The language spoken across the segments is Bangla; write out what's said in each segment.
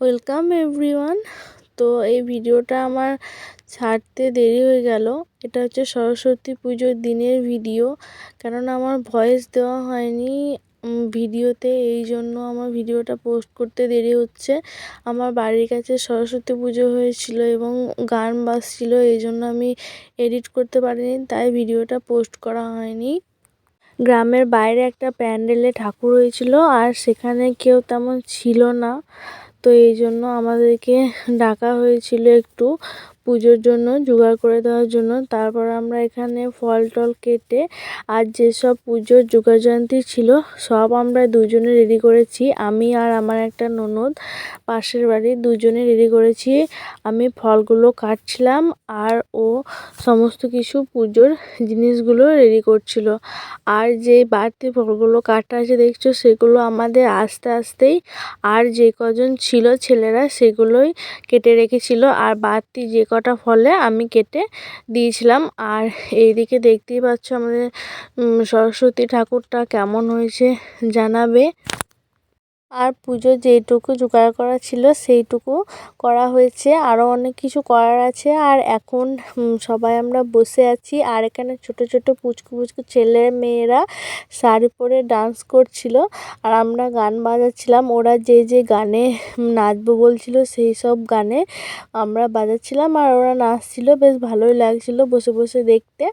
ওয়েলকাম এভরিওয়ান তো এই ভিডিওটা আমার ছাড়তে দেরি হয়ে গেল। এটা হচ্ছে সরস্বতী পুজোর দিনের ভিডিও। কেননা আমার ভয়েস দেওয়া হয়নি ভিডিওতে, এই জন্য আমার ভিডিওটা পোস্ট করতে দেরি হচ্ছে। আমার বাড়ির কাছে সরস্বতী পুজো হয়েছিল এবং গান বাজছিল, এই জন্য আমি এডিট করতে পারিনি, তাই ভিডিওটা পোস্ট করা হয়নি। গ্রামের বাইরে একটা প্যান্ডেলে ঠাকুর হয়েছিল, আর সেখানে কেউ তেমন ছিল না। তো এই জন্য আমাদেরকে ডাকা হয়েছিল একটু। পুজোর জন্য, জোগাড় করে দেওয়ার জন্য। তারপর আমরা এখানে ফল টল কেটে আর যেসব পুজোর যোগাযন্ত্রী ছিল, সব আমরা দুজনে রেডি করেছি। আমি আর আমার একটা ননদ, পাশের বাড়ি দুজনে রেডি করেছি। আমি ফলগুলো কাটছিলাম আর ও সমস্ত কিছু পুজোর জিনিসগুলো রেডি করছিল। আর যে বাড়তি ফলগুলো কাটা আছে, দেখছ, সেগুলো আমাদের আস্তে আস্তেই আর যে কজন ছিল ছেলেরা, সেগুলোই কেটে রেখেছিল। আর বাড়তি যে কটা ফলে আমি কেটে দিয়েছিলাম। আর এইদিকে দেখতেই পাচ্ছ আমাদের সরস্বতী ঠাকুরটা কেমন হয়েছে জানাবে। আর পুজো যেইটুকু জোগাড় করা ছিল সেইটুকু করা হয়েছে। আরও অনেক কিছু করার আছে। আর এখন সবাই আমরা বসে আছি। আর এখানে ছোট ছোট পুচকু পুচকু ছেলে মেয়েরা শাড়ি পরে ডান্স করছিল। আর আমরা গান বাজাচ্ছিলাম। ওরা যে যে গানে নাচবো বলছিল সেই সব গানে আমরা বাজাচ্ছিলাম। আর ওরা নাচছিল, বেশ ভালোই লাগছিল বসে বসে দেখতে।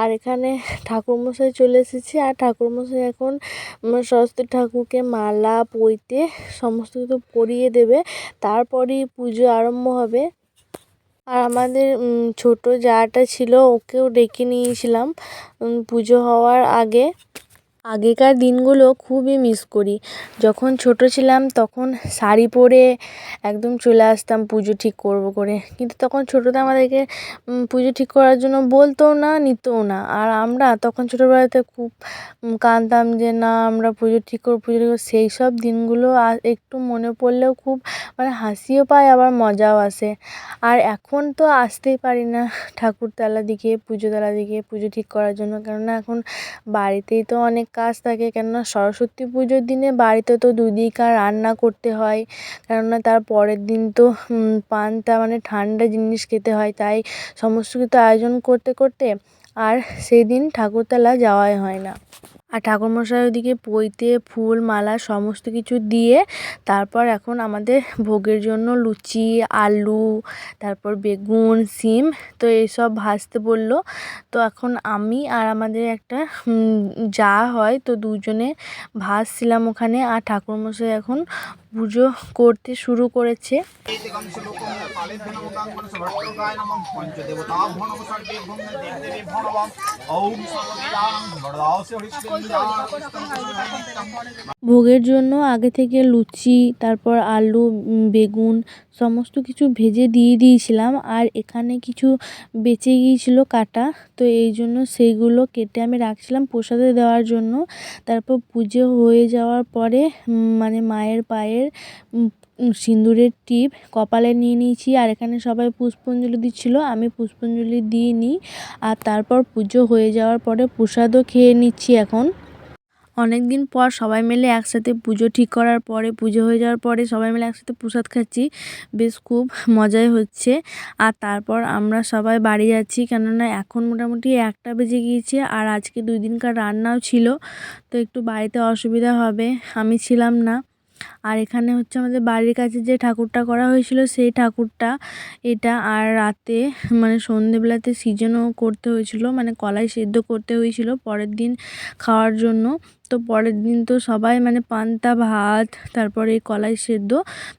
আর এখানে ঠাকুরমশাই চলে এসেছে। আর ঠাকুরমশাই এখন সরস্বতী ঠাকুরকে মালা পইতে সমস্ত কিছু পরিয়ে দেবে, তারপরেই পুজো আরম্ভ হবে। আর আমাদের ছোটো জাটা ছিল, ওকেও ডেকে নিয়েছিলাম পুজো হওয়ার আগে। আগেকার দিনগুলো খুবই মিস করি। যখন ছোট ছিলাম তখন শাড়ি পরে একদম চলে আসতাম পুজো ঠিক করব করে। কিন্তু তখন ছোটোতে আমাদেরকে পুজো ঠিক করার জন্য বলতোও না, নিতও না। আর আমরা তখন ছোটোবেলাতে খুব কাঁদতাম যে না, আমরা পুজো ঠিক করব, পুজো ঠিক করব। সেই সব দিনগুলো একটু মনে পড়লেও খুব মানে হাসিও পায়, আবার মজাও আসে। আর এখন তো আসতেই পারি না ঠাকুরতলা দিকে পুজোতলা দিকে পুজো ঠিক করার জন্য। কেননা এখন বাড়িতেই তো অনেক কাজ থাকে। কেননা সরস্বতী পুজোর দিনে বাড়িতে তো দুদিকা রান্না করতে হয়। কেননা তার পরের দিন তো পান্তা মানে ঠান্ডা জিনিস খেতে হয়। তাই সমস্ত কিছু আয়োজন করতে করতে আর সেদিন ঠাকুরতলা যাওয়াই হয় না। আর ঠাকুরমশাই ওদিকে পইতে ফুল, মালা সমস্ত কিছু দিয়ে তারপর এখন আমাদের ভোগের জন্য লুচি, আলু, তারপর বেগুন, সিম, তো এইসব ভাজতে বলল। তো এখন আমি আর আমাদের একটা যা হয় তো দুজনে ভাজছিলাম ওখানে আর ঠাকুরমশাই এখন পুজো করতে শুরু করেছে। ভোগের জন্য আগে থেকে লুচি, তারপর আলু বেগুন সমস্ত কিছু ভেজে দিয়ে দিয়েছিলাম। আর এখানে কিছু বেঁচে গিয়েছিল কাটা, তো এই জন্য সেইগুলো কেটে আমি রাখছিলাম প্রসাদে দেওয়ার জন্য। তারপর পুজো হয়ে যাওয়ার পরে মানে মায়ের পায়ের সিঁদুরের টিপ কপালে নিয়ে নিয়েছি। আর এখানে সবাই পুষ্পাঞ্জলি দিচ্ছিল, আমি পুষ্পাঞ্জলি দিয়ে নিই আর তারপর পুজো হয়ে যাওয়ার পরে প্রসাদও খেয়ে নিচ্ছি এখন। অনেক দিন পর সবাই মিলে একসাথে পুজো ঠিক করার পরে, পুজো হয়ে যাওয়ার পরে সবাই মিলে একসাথে প্রসাদ খাচ্ছি। বেশ খুব মজাই হচ্ছে। আর তারপর আমরা সবাই বাড়ি যাচ্ছি, কেননা এখন মোটামুটি একটা বেজে গিয়েছে আর আজকে দুই দিনকার রান্নাও ছিল। তো একটু বাড়িতে অসুবিধা হবে, আমি ছিলাম না। আর এখানে হচ্ছে আমাদের বাড়ির কাছে যে ঠাকুরটা করা হয়েছিল সেই ঠাকুরটা, এটা আর রাতে মানে সন্ধেবেলাতে সিজনও করতে হয়েছিল মানে কলাই সেদ্ধ করতে হয়েছিল পরের দিন খাওয়ার জন্য। তো পরের দিন তো সবাই মানে পান্তা, ভাত, তারপরে এই কলাই সেদ্ধ,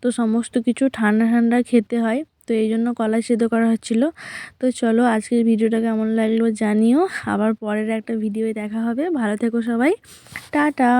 তো সমস্ত কিছু ঠান্ডা ঠান্ডা খেতে হয়, তো এই জন্য কলাই সেদ্ধ করা হচ্ছিল। তো চলো আজকের ভিডিওটা কেমন লাগল জানিও, আবার পরের একটা ভিডিও দেখা হবে, ভালো থেকো সবাই, টাটা।